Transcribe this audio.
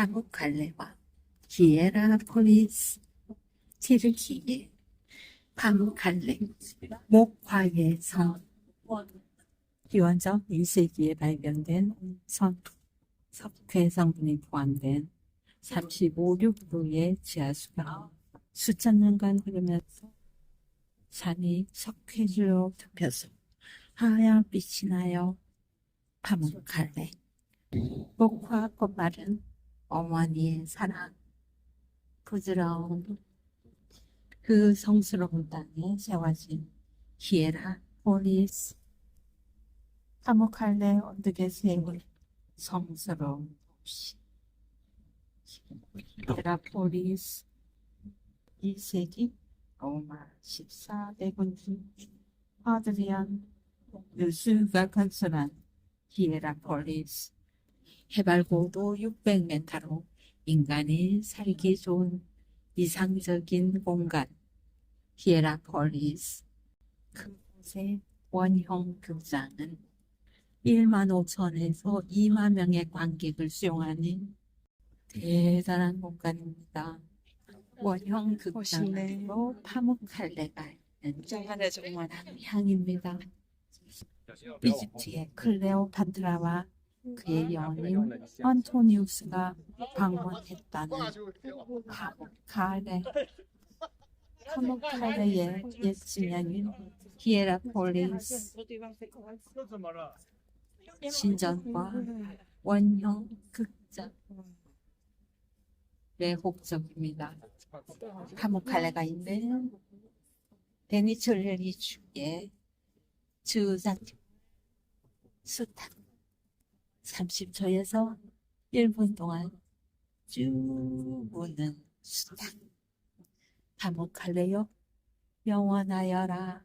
파묵칼레와 히에라 폴리스 티르키예 파묵칼레 목화의 성 기원전 1세기에 발견된 성 석회 성분이 포함된 35, 6도의 지하수가 수천 년간 흐르면서 산이 석회주로 덮여서 하얀 빛이 나요. 파묵칼레 목화 꽃말은 어머니의 사랑 부드러운 그 성스러운 땅에 세워진 히에라 폴리스. 파묵칼레 언덕에 세운 성스러운 도시 히에라 폴리스. 2세기 로마 14대 군주 아드리안 유수가 건설한 히에라 폴리스 해발 고도 600m로 인간이 살기 좋은 이상적인 공간 히에라폴리스 그곳의 원형 극장은 1만 5천에서 2만 명의 관객을 수용하는 대단한 공간입니다. 원형 극장으로 파묵 칼레가 있는 짱하네 정말. 향입니다. 이집트의 클레오파트라와 그의 연인 안토니우스가 방문했다는 카모칼레 카모칼레의 옛 지명인 히에라폴리스 신전과 원형 극장. 매혹적입니다. 카모칼레가 있는 베니철리 주의 주장 수탁 30초에서 1분 동안 쭉 부는 수탁 카모칼레요? 영원하여라